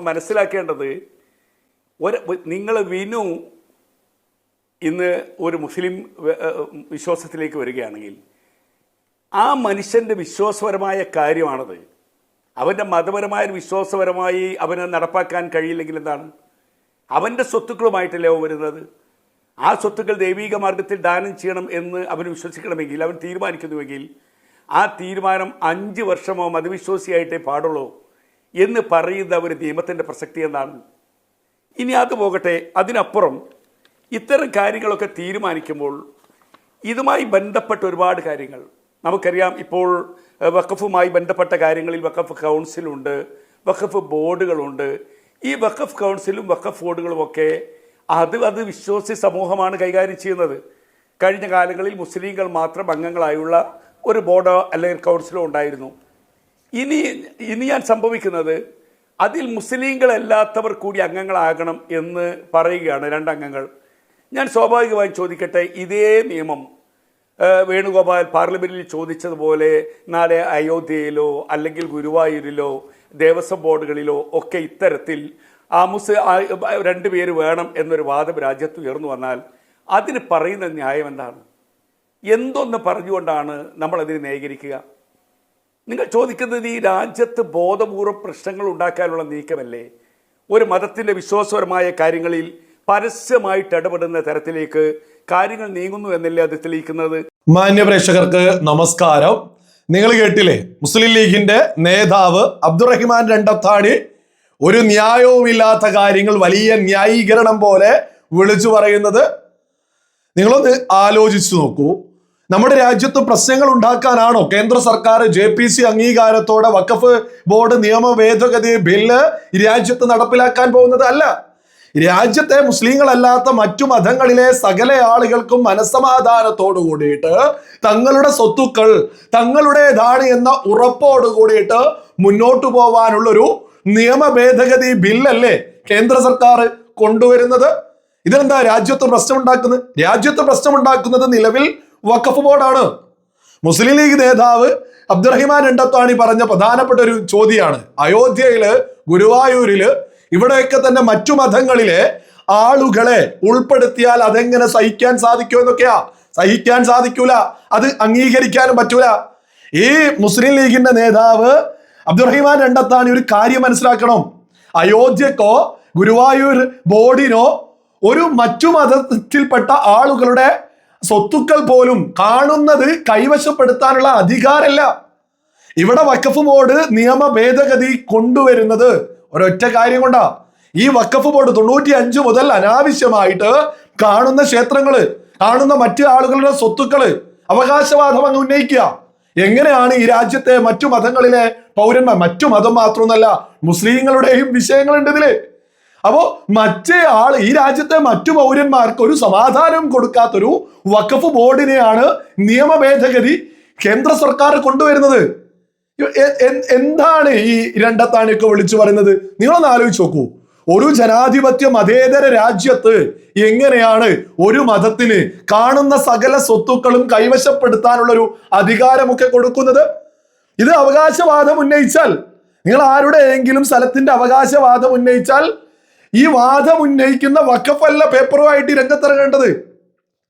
മനസ്സിലാക്കേണ്ടത് ഒരു നിങ്ങൾ വിനു ഇന്ന് ഒരു മുസ്ലിം വിശ്വാസത്തിലേക്ക് വരികയാണെങ്കിൽ ആ മനുഷ്യന്റെ വിശ്വാസപരമായ കാര്യമാണത്. അവന്റെ മതപരമായ വിശ്വാസപരമായി അവന് നടപ്പാക്കാൻ കഴിയില്ലെങ്കിൽ എന്താണ്? അവന്റെ സ്വത്തുക്കളുമായിട്ടല്ലേ അവൻ വരുന്നത്? ആ സ്വത്തുക്കൾ ദൈവീക മാർഗത്തിൽ ദാനം ചെയ്യണം എന്ന് അവൻ വിശ്വസിക്കണമെങ്കിൽ അവൻ തീരുമാനിക്കുന്നുവെങ്കിൽ ആ തീരുമാനം അഞ്ച് വർഷമോ മതവിശ്വാസിയായിട്ടേ പാടുള്ളൂ. എന്ന് പറയുന്ന ഒരു നിയമത്തിന്റെ പ്രസക്തി എന്താണ്? ഇനി അത് പോകട്ടെ. അതിനപ്പുറം ഇത്തരം കാര്യങ്ങളൊക്കെ തീരുമാനിക്കുമ്പോൾ ഇതുമായി ബന്ധപ്പെട്ട ഒരുപാട് കാര്യങ്ങൾ. നമുക്കറിയാം ഇപ്പോൾ വഖഫുമായി ബന്ധപ്പെട്ട കാര്യങ്ങളിൽ വഖഫ് കൗൺസിലുണ്ട് വഖഫ് ബോർഡുകളുണ്ട്. ഈ വഖഫ് കൗൺസിലും വഖഫ് ബോർഡുകളും ഒക്കെ അത് അത് വിശ്വാസി സമൂഹമാണ് കൈകാര്യം ചെയ്യുന്നത്. കഴിഞ്ഞ കാലങ്ങളിൽ മുസ്ലിങ്ങൾ മാത്രം അംഗങ്ങളായുള്ള ഒരു ബോർഡോ അല്ലെങ്കിൽ കൗൺസിലോ ഉണ്ടായിരുന്നു. ഇനി ഇനി ഞാൻ സംഭവിക്കുന്നത് അതിൽ മുസ്ലിങ്ങളല്ലാത്തവർ കൂടി അംഗങ്ങളാകണം എന്ന് പറയുകയാണ് രണ്ടംഗങ്ങൾ. ഞാൻ സ്വാഭാവികമായി ചോദിക്കട്ടെ ഇതേ നിയമം വേണുഗോപാൽ പാർലമെന്റിൽ ചോദിച്ചതുപോലെ നാളെ അയോധ്യയിലോ അല്ലെങ്കിൽ ഗുരുവായൂരിലോ ദേവസ്വം ബോർഡുകളിലോ ഒക്കെ ഇത്തരത്തിൽ ആ മുസ് രണ്ട് പേര് വേണം എന്നൊരു വാദം രാജ്യത്ത് ഉയർന്നു വന്നാൽ അതിന് പറയുന്ന ന്യായം എന്താണ്? എന്തൊന്ന് പറഞ്ഞുകൊണ്ടാണ് നമ്മളതിനെ ന്യായീകരിക്കുക? നിങ്ങൾ ചോദിക്കുന്നത് ഈ രാജ്യത്ത് ബോധപൂർവം പ്രശ്നങ്ങൾ ഉണ്ടാക്കാനുള്ള നീക്കമല്ലേ? ഒരു മതത്തിന്റെ വിശ്വാസപരമായ കാര്യങ്ങളിൽ പരസ്യമായിട്ട് ഇടപെടുന്ന തരത്തിലേക്ക് കാര്യങ്ങൾ നീങ്ങുന്നു എന്നല്ലേ അത് തെളിയിക്കുന്നത്? മാന്യ പ്രേക്ഷകർക്ക് നമസ്കാരം. നിങ്ങൾ കേട്ടില്ലേ? മുസ്ലിം ലീഗിന്റെ നേതാവ് അബ്ദുറഹിമാൻ രണ്ടത്താണി ഒരു ന്യായവുമില്ലാത്ത കാര്യങ്ങൾ വലിയ ന്യായീകരണം പോലെ വിളിച്ചു പറയുന്നത്. നിങ്ങളൊന്ന് ആലോചിച്ചു നോക്കൂ. നമ്മുടെ രാജ്യത്ത് പ്രശ്നങ്ങൾ ഉണ്ടാക്കാനാണോ കേന്ദ്ര സർക്കാർ ജെ പി സി അംഗീകാരത്തോടെ വഖഫ് ബോർഡ് നിയമ ഭേദഗതി ബില്ല് രാജ്യത്ത് നടപ്പിലാക്കാൻ പോകുന്നത് അല്ല. രാജ്യത്തെ മുസ്ലിങ്ങളല്ലാത്ത മറ്റു മതങ്ങളിലെ സകല ആളുകൾക്കും മനസ്സമാധാനത്തോടു കൂടിയിട്ട് തങ്ങളുടെ സ്വത്തുക്കൾ തങ്ങളുടേതാണ് എന്ന ഉറപ്പോട് കൂടിയിട്ട് മുന്നോട്ടു പോവാനുള്ളൊരു നിയമ ഭേദഗതി ബില്ലല്ലേ കേന്ദ്ര സർക്കാർ കൊണ്ടുവരുന്നത്? ഇതിനെന്താ രാജ്യത്ത് പ്രശ്നമുണ്ടാക്കുന്നത്? രാജ്യത്ത് പ്രശ്നമുണ്ടാക്കുന്നത് നിലവിൽ വഖഫ് ബോർഡാണ്. മുസ്ലിം ലീഗ് നേതാവ് അബ്ദുറഹിമാൻ എണ്ടത്താണി പറഞ്ഞ പ്രധാനപ്പെട്ട ഒരു ചോദ്യമാണ്. അയോധ്യയിൽ ഗുരുവായൂരിൽ ഇവിടെയൊക്കെ തന്നെ മറ്റു മതങ്ങളിലെ ആളുകളെ ഉൾപ്പെടുത്തിയാൽ അതെങ്ങനെ സഹിക്കാൻ സാധിക്കുമോ എന്നൊക്കെയാ? സഹിക്കാൻ സാധിക്കൂല. അത് അംഗീകരിക്കാനും പറ്റൂല. ഈ മുസ്ലിം ലീഗിന്റെ നേതാവ് അബ്ദുറഹിമാൻ രണ്ടത്താണി ഒരു കാര്യം മനസ്സിലാക്കണം. അയോധ്യക്കോ ഗുരുവായൂർ ബോർഡിനോ ഒരു മറ്റു മതത്തിൽപ്പെട്ട ആളുകളുടെ സ്വത്തുക്കൾ പോലും കാണുന്നത് കൈവശപ്പെടുത്താനുള്ള അധികാരമല്ല. ഇവിടെ വക്കഫ് ബോർഡ് നിയമ ഭേദഗതി കൊണ്ടുവരുന്നത് ഒരൊറ്റ കാര്യം കൊണ്ടാ. ഈ വക്കഫ് ബോർഡ് തൊണ്ണൂറ്റി അഞ്ച് മുതൽ അനാവശ്യമായിട്ട് കാണുന്ന ക്ഷേത്രങ്ങൾ കാണുന്ന മറ്റു ആളുകളുടെ സ്വത്തുക്കൾ അവകാശവാദം അങ്ങ് ഉന്നയിക്കുക. എങ്ങനെയാണ് ഈ രാജ്യത്തെ മറ്റു മതങ്ങളിലെ പൗരന്മാർ മറ്റു മതം മാത്രമൊന്നല്ല മുസ്ലിങ്ങളുടെയും വിഷയങ്ങളുണ്ട് ഇതിൽ. അപ്പോ മറ്റേ ആൾ ഈ രാജ്യത്തെ മറ്റു പൗരന്മാർക്ക് ഒരു സമാധാനം കൊടുക്കാത്തൊരു വഖഫ് ബോർഡിനെയാണ് നിയമ ഭേദഗതി കേന്ദ്ര സർക്കാർ കൊണ്ടുവരുന്നത്. എന്താണ് ഈ രണ്ടത്താണിയൊക്കെ വിളിച്ചു പറയുന്നത്? നിങ്ങളൊന്ന് ആലോചിച്ച് നോക്കൂ. ഒരു ജനാധിപത്യ മതേതര രാജ്യത്ത് എങ്ങനെയാണ് ഒരു മതത്തിന് കാണുന്ന സകല സ്വത്തുക്കളും കൈവശപ്പെടുത്താനുള്ള ഒരു അധികാരമൊക്കെ കൊടുക്കുന്നത്? ഇത് അവകാശവാദം ഉന്നയിച്ചാൽ നിങ്ങൾ ആരുടെയെങ്കിലും സ്ഥലത്തിന്റെ അവകാശവാദം ഉന്നയിച്ചാൽ ഈ വാദം ഉന്നയിക്കുന്ന വക്കഫല്ല പേപ്പറുമായിട്ട് രംഗത്തിറങ്ങേണ്ടത്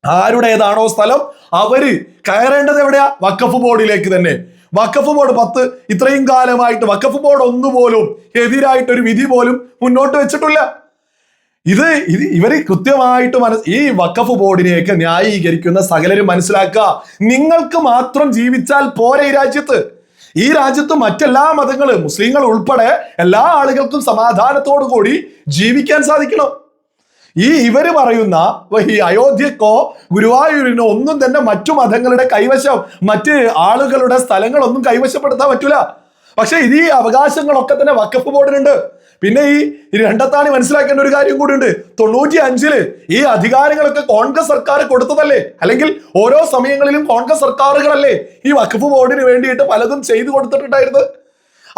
ആരുടേതാണോ സ്ഥലം അവർ കയറേണ്ടത് എവിടെയാ? വക്കഫ് ബോർഡിലേക്ക് തന്നെ. വക്കഫ് ബോർഡ് പത്ത് ഇത്രയും കാലമായിട്ട് വക്കഫ് ബോർഡ് ഒന്നുപോലും എതിരായിട്ട് ഒരു വിധി പോലും മുന്നോട്ട് വെച്ചിട്ടില്ല. ഇത് ഇത് ഇവർ കൃത്യമായിട്ട് മനസ് ഈ വക്കഫ് ബോർഡിനെയൊക്കെ ന്യായീകരിക്കുന്ന സകലരും മനസ്സിലാക്കുക. നിങ്ങൾക്ക് മാത്രം ജീവിച്ചാൽ പോരെ ഈ രാജ്യത്ത്. ഈ രാജ്യത്ത് മറ്റെല്ലാ മതങ്ങളും മുസ്ലിങ്ങൾ ഉൾപ്പെടെ എല്ലാ ആളുകൾക്കും സമാധാനത്തോടു കൂടി ജീവിക്കാൻ സാധിക്കണം. ഈ ഇവർ പറയുന്ന ഈ അയോധ്യക്കോ ഗുരുവായൂരിനോ ഒന്നും തന്നെ മറ്റു മതങ്ങളുടെ കൈവശം മറ്റ് ആളുകളുടെ സ്ഥലങ്ങളൊന്നും കൈവശപ്പെടുത്താൻ പറ്റൂല. പക്ഷെ ഇത് ഈ അവകാശങ്ങളൊക്കെ തന്നെ വക്കഫ് ബോർഡിനുണ്ട്. പിന്നെ ഈ രണ്ടത്താണി മനസ്സിലാക്കേണ്ട ഒരു കാര്യം കൂടിയുണ്ട്. തൊണ്ണൂറ്റി അഞ്ചിൽ ഈ അധികാരങ്ങളൊക്കെ കോൺഗ്രസ് സർക്കാർ കൊടുത്തതല്ലേ? അല്ലെങ്കിൽ ഓരോ സമയങ്ങളിലും കോൺഗ്രസ് സർക്കാരുകളല്ലേ ഈ വഖഫ് ബോർഡിന് വേണ്ടിയിട്ട് പലതും ചെയ്തു കൊടുത്തിട്ടുണ്ടായിരുന്നത്?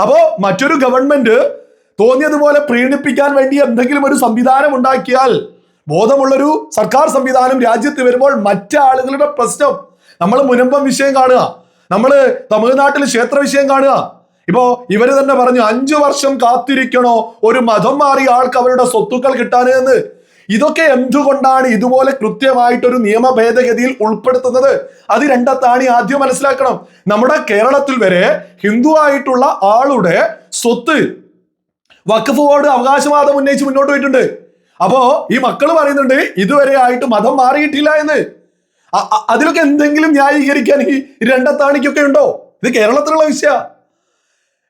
അപ്പോ മറ്റൊരു ഗവൺമെന്റ് തോന്നിയതുപോലെ പ്രീണിപ്പിക്കാൻ വേണ്ടി എന്തെങ്കിലും ഒരു സംവിധാനം ഉണ്ടാക്കിയാൽ ബോധമുള്ളൊരു സർക്കാർ സംവിധാനം രാജ്യത്ത് വരുമ്പോൾ മറ്റാളുകളുടെ പ്രശ്നം. നമ്മൾ മുനമ്പം വിഷയം കാണുക. നമ്മൾ തമിഴ്നാട്ടിൽ ക്ഷേത്ര വിഷയം കാണുക. ഇപ്പോ ഇവർ തന്നെ പറഞ്ഞു അഞ്ചു വർഷം കാത്തിരിക്കണോ? ഒരു മതം മാറിയ ആൾക്ക് അവരുടെ സ്വത്തുക്കൾ കിട്ടാൻ എന്ന്. ഇതൊക്കെ എന്തുകൊണ്ടാണ് ഇതുപോലെ കൃത്യമായിട്ടൊരു നിയമ ഭേദഗതിയിൽ ഉൾപ്പെടുത്തുന്നത്? അത് രണ്ടത്താണി ആദ്യം മനസ്സിലാക്കണം. നമ്മുടെ കേരളത്തിൽ വരെ ഹിന്ദു ആയിട്ടുള്ള ആളുടെ സ്വത്ത് വഖഫ് ബോർഡ് അവകാശവാദം ഉന്നയിച്ച് മുന്നോട്ട് പോയിട്ടുണ്ട്. അപ്പോ ഈ മക്കൾ പറയുന്നുണ്ട് ഇതുവരെ ആയിട്ട് മതം മാറിയിട്ടില്ല എന്ന്. അതിലൊക്കെ എന്തെങ്കിലും ന്യായീകരിക്കാൻ ഈ രണ്ടത്താണിക്കൊക്കെ ഉണ്ടോ? ഇത് കേരളത്തിലുള്ള വിഷയ.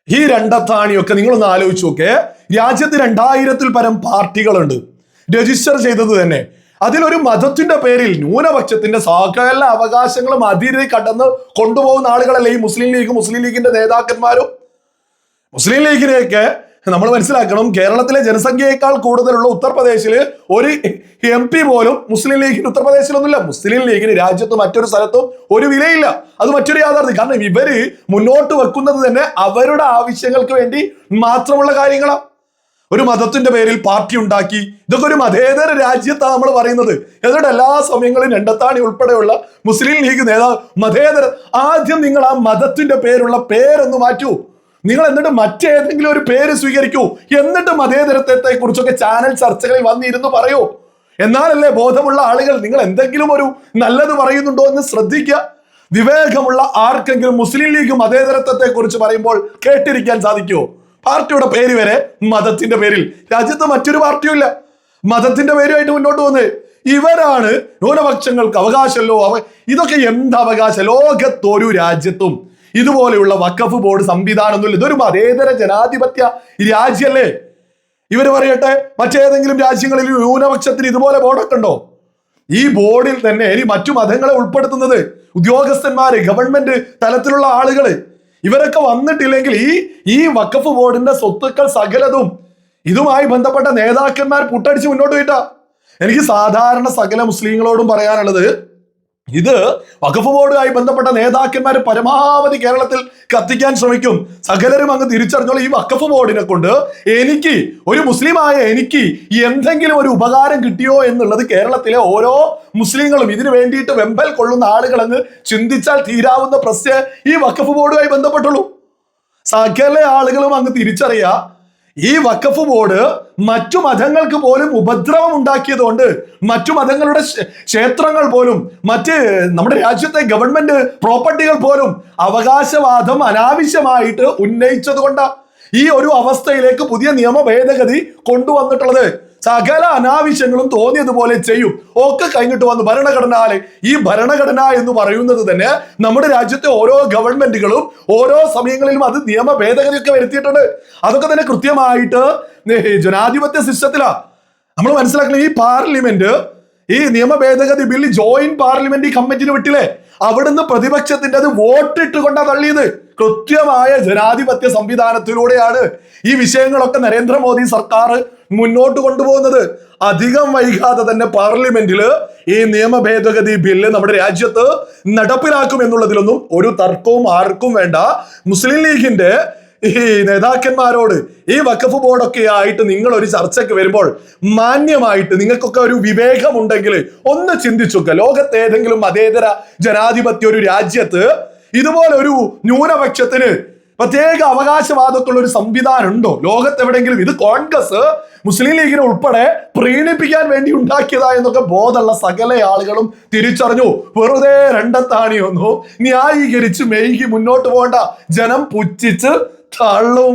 ഈ രണ്ടത്താണിയൊക്കെ നിങ്ങളൊന്ന് ആലോചിച്ച് നോക്കേ. രാജ്യത്ത് രണ്ടായിരത്തിൽ പരം പാർട്ടികളുണ്ട്. രജിസ്റ്റർ ചെയ്തത് തന്നെ. അതിലൊരു മതത്തിന്റെ പേരിൽ ന്യൂനപക്ഷത്തിന്റെ സകല അവകാശങ്ങളും അതിര് കടന്ന് കൊണ്ടുപോകുന്ന ആളുകളല്ലേ ഈ മുസ്ലിം ലീഗ് മുസ്ലിം ലീഗിന്റെ നേതാക്കന്മാരും? മുസ്ലിം ലീഗിനെയൊക്കെ നമ്മൾ മനസ്സിലാക്കണം കേരളത്തിലെ ജനസംഖ്യയേക്കാൾ കൂടുതലുള്ള ഉത്തർപ്രദേശിൽ ഒരു എം പി പോലും മുസ്ലിം ലീഗിന് ഉത്തർപ്രദേശിലൊന്നുമില്ല. മുസ്ലിം ലീഗിന് രാജ്യത്ത് മറ്റൊരു സ്ഥലത്തും ഒരു വിലയില്ല. അത് മറ്റൊരു യാഥാർത്ഥ്യം. കാരണം ഇവർ മുന്നോട്ട് വെക്കുന്നത് തന്നെ അവരുടെ ആവശ്യങ്ങൾക്ക് വേണ്ടി മാത്രമുള്ള കാര്യങ്ങളാണ് ഒരു മതത്തിന്റെ പേരിൽ പാർട്ടി ഉണ്ടാക്കി. ഇതൊക്കെ ഒരു മതേതര രാജ്യത്താണ് നമ്മൾ പറയുന്നത്. എന്നിട്ട് എല്ലാ സമയങ്ങളിലും രണ്ടത്താണി ഉൾപ്പെടെയുള്ള മുസ്ലിം ലീഗ് നേതാവ് മതേതര ആദ്യം നിങ്ങൾ ആ മതത്തിന്റെ പേരുള്ള പേരൊന്ന് മാറ്റൂ. നിങ്ങൾ എന്നിട്ട് മറ്റേതെങ്കിലും ഒരു പേര് സ്വീകരിക്കൂ. എന്നിട്ട് മതേതരത്വത്തെ കുറിച്ചൊക്കെ ചാനൽ ചർച്ചകളിൽ വന്നിരുന്നു പറയൂ. എന്നാലല്ലേ ബോധമുള്ള ആളുകൾ നിങ്ങൾ എന്തെങ്കിലും ഒരു നല്ലത് പറയുന്നുണ്ടോ എന്ന് ശ്രദ്ധിക്കുക. വിവേകമുള്ള ആർക്കെങ്കിലും മുസ്ലിം ലീഗ് മതേതരത്വത്തെ കുറിച്ച് പറയുമ്പോൾ കേട്ടിരിക്കാൻ സാധിക്കുമോ പാർട്ടിയുടെ പേര് വരെ മതത്തിന്റെ പേരിൽ. രാജ്യത്ത് മറ്റൊരു പാർട്ടിയും ഇല്ല മതത്തിന്റെ പേരുമായിട്ട് മുന്നോട്ട് പോകുന്നത് ഇവരാണ് ന്യൂനപക്ഷങ്ങൾക്ക് അവകാശമല്ലോ. അവ ഇതൊക്കെ എന്ത് ലോകത്തൊരു രാജ്യത്തും ഇതുപോലെയുള്ള വക്കഫ് ബോർഡ് സംവിധാനമൊന്നുമില്ല. ഇതൊരു മതേതര ജനാധിപത്യ രാജ്യല്ലേ ഇവർ പറയട്ടെ മറ്റേതെങ്കിലും രാജ്യങ്ങളിൽ ന്യൂനപക്ഷത്തിന് ഇതുപോലെ ബോർഡൊക്കെ ഉണ്ടോ? ഈ ബോർഡിൽ തന്നെ ഇനി മറ്റു മതങ്ങളെ ഉൾപ്പെടുത്തുന്നത് ഉദ്യോഗസ്ഥന്മാര് ഗവൺമെന്റ് തലത്തിലുള്ള ആളുകൾ. ഇവരൊക്കെ വന്നിട്ടില്ലെങ്കിൽ ഈ ഈ വക്കഫ് ബോർഡിന്റെ സ്വത്തുക്കൾ സകലതും ഇതുമായി ബന്ധപ്പെട്ട നേതാക്കന്മാർ പുട്ടടിച്ച് മുന്നോട്ട് പോയിട്ടാ. എനിക്ക് സാധാരണ സകല മുസ്ലിങ്ങളോടും പറയാനുള്ളത് ഇത് വഖഫ് ബോർഡുമായി ബന്ധപ്പെട്ട നേതാക്കന്മാർ പരമാവധി കേരളത്തിൽ കത്തിക്കാൻ ശ്രമിക്കും. സകലരും അങ്ങ് തിരിച്ചറിഞ്ഞോളൂ ഈ വഖഫ് ബോർഡിനെ കൊണ്ട് എനിക്ക് ഒരു മുസ്ലിമായ എനിക്ക് എന്തെങ്കിലും ഒരു ഉപകാരം കിട്ടിയോ എന്നുള്ളത് കേരളത്തിലെ ഓരോ മുസ്ലിങ്ങളും ഇതിനു വേണ്ടിയിട്ട് വെമ്പൽ കൊള്ളുന്ന ആളുകൾ അങ്ങ് ചിന്തിച്ചാൽ തീരാവുന്ന പ്രശ്നം ഈ വഖഫ് ബോർഡുമായി ബന്ധപ്പെട്ടുള്ളൂ. സകല ആളുകളും അങ്ങ് തിരിച്ചറിയുക ഈ വഖഫ് ബോർഡ് മറ്റു മതങ്ങൾക്ക് പോലും ഉപദ്രവം ഉണ്ടാക്കിയതുകൊണ്ട് മറ്റു മതങ്ങളുടെ ക്ഷേത്രങ്ങൾ പോലും മറ്റ് നമ്മുടെ രാജ്യത്തെ ഗവൺമെന്റ് പ്രോപ്പർട്ടികൾ പോലും അവകാശവാദം അനാവശ്യമായിട്ട് ഉന്നയിച്ചത് കൊണ്ടാണ് ഈ ഒരു അവസ്ഥയിലേക്ക് പുതിയ നിയമ ഭേദഗതി കൊണ്ടുവന്നിട്ടുള്ളത്. സകല അനാവശ്യങ്ങളും തോന്നിയതുപോലെ ചെയ്യും. ഒക്കെ കഴിഞ്ഞിട്ട് വന്ന് ഭരണഘടന ഭരണഘടനയിലെ ഈ ഭരണഘടന എന്ന് പറയുന്നത് തന്നെ നമ്മുടെ രാജ്യത്തെ ഓരോ ഗവൺമെന്റുകളും ഓരോ സമയങ്ങളിലും അത് നിയമ ഭേദഗതിയൊക്കെ വരുത്തിയിട്ടുണ്ട്. അതൊക്കെ തന്നെ കൃത്യമായിട്ട് ജനാധിപത്യ സിസ്റ്റത്തിലാ. നമ്മൾ മനസ്സിലാക്കണം ഈ പാർലമെന്റ് ഈ നിയമ ഭേദഗതി ബില്ല് ജോയിന്റ് പാർലമെന്റ് കമ്മിറ്റിന് വിട്ടില്ലേ? അവിടുന്ന് പ്രതിപക്ഷത്തിന്റെ അത് വോട്ടിട്ട് കൊണ്ടാ തള്ളിയത്. കൃത്യമായ ജനാധിപത്യ സംവിധാനത്തിലൂടെയാണ് ഈ വിഷയങ്ങളൊക്കെ നരേന്ദ്രമോദി സർക്കാർ മുന്നോട്ട് കൊണ്ടുപോകുന്നത്. അധികം വൈകാതെ തന്നെ പാർലമെന്റിൽ ഈ നിയമ ഭേദഗതി ബില്ല് നമ്മുടെ രാജ്യത്ത് നടപ്പിലാക്കും എന്നുള്ളതിലൊന്നും ഒരു തർക്കവും ആർക്കും വേണ്ട. മുസ്ലിം ലീഗിന്റെ ഈ നേതാക്കന്മാരോട് ഈ വഖഫ് ബോർഡൊക്കെ ആയിട്ട് നിങ്ങൾ ഒരു ചർച്ചയ്ക്ക് വരുമ്പോൾ മാന്യമായിട്ട് നിങ്ങൾക്കൊക്കെ ഒരു വിവേകമുണ്ടെങ്കിൽ ഒന്ന് ചിന്തിച്ചൊക്കെ. ലോകത്ത് ഏതെങ്കിലും മതേതര ജനാധിപത്യ ഒരു രാജ്യത്ത് ഇതുപോലൊരു ന്യൂനപക്ഷത്തിന് പ്രത്യേക അവകാശവാദത്തുള്ള ഒരു സംവിധാനം ഉണ്ടോ ലോകത്ത് എവിടെയെങ്കിലും ഇത് കോൺഗ്രസ് മുസ്ലിം ലീഗിനെ ഉൾപ്പെടെ പ്രീണിപ്പിക്കാൻ വേണ്ടി ഉണ്ടാക്കിയതാ എന്നൊക്കെ ബോധമുള്ള സകല ആളുകളും തിരിച്ചറിഞ്ഞു. വെറുതെ രണ്ടത്താണിയൊന്നു ന്യായീകരിച്ച് മെയ്കി മുന്നോട്ട് പോകണ്ട ജനം പുച്ഛിച്ച് തള്ളും.